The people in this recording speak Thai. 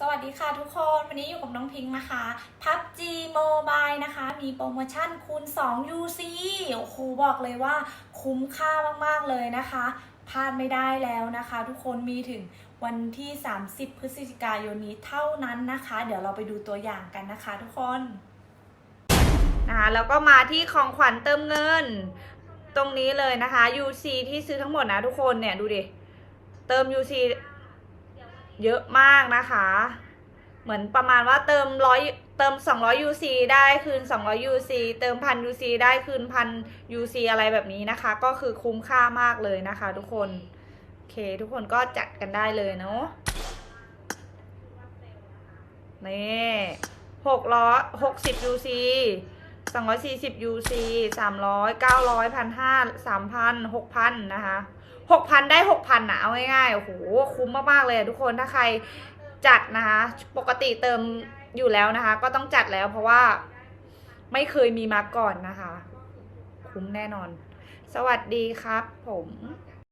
สวัสดีค่ะทุกคน วันนี้อยู่กับน้องพิงค์นะคะ PUBG Mobile นะคะ มีโปรโมชั่นคูณ 2 UC โอ้โหบอกเลยว่าคุ้มค่ามาก ๆ เลยนะคะพลาดไม่ได้แล้วนะคะ ทุกคนมีถึงวันที่ 30 พฤศจิกายนนี้เท่านั้นนะคะ เดี๋ยวเราไปดูตัวอย่างกันนะคะ ทุกคนนะคะแล้วก็มาที่ของขวัญเติมเงิน ตรงนี้เลยนะคะ UC ที่ซื้อทั้งหมดนะทุกคนเนี่ยดูดิ เติม UC เยอะมากนะคะ เหมือนประมาณว่าเติมร้อยเติม 200 UC ได้คืน 200 UC เติมพัน UC ได้คืนพัน UC อะไรแบบนี้นะคะ ก็คือคุ้มค่ามากเลยนะคะทุกคน โอเค ทุกคนก็จัดกันได้เลยเนาะนี่หกร้อยหกสิบ UC สองร้อยสี่สิบ UC สามร้อยเก้าร้อยพันห้าสามพันหกพันนะคะหกพันได้หกพันนะเอาง่ายๆ โอ้โห คุ้มมากๆเลยทุกคนถ้าใครจัดนะคะ ปกติเติมอยู่แล้วนะคะ ก็ต้องจัดแล้วเพราะว่าไม่เคยมีมาก่อนนะคะ คุ้มแน่นอน สวัสดีครับผม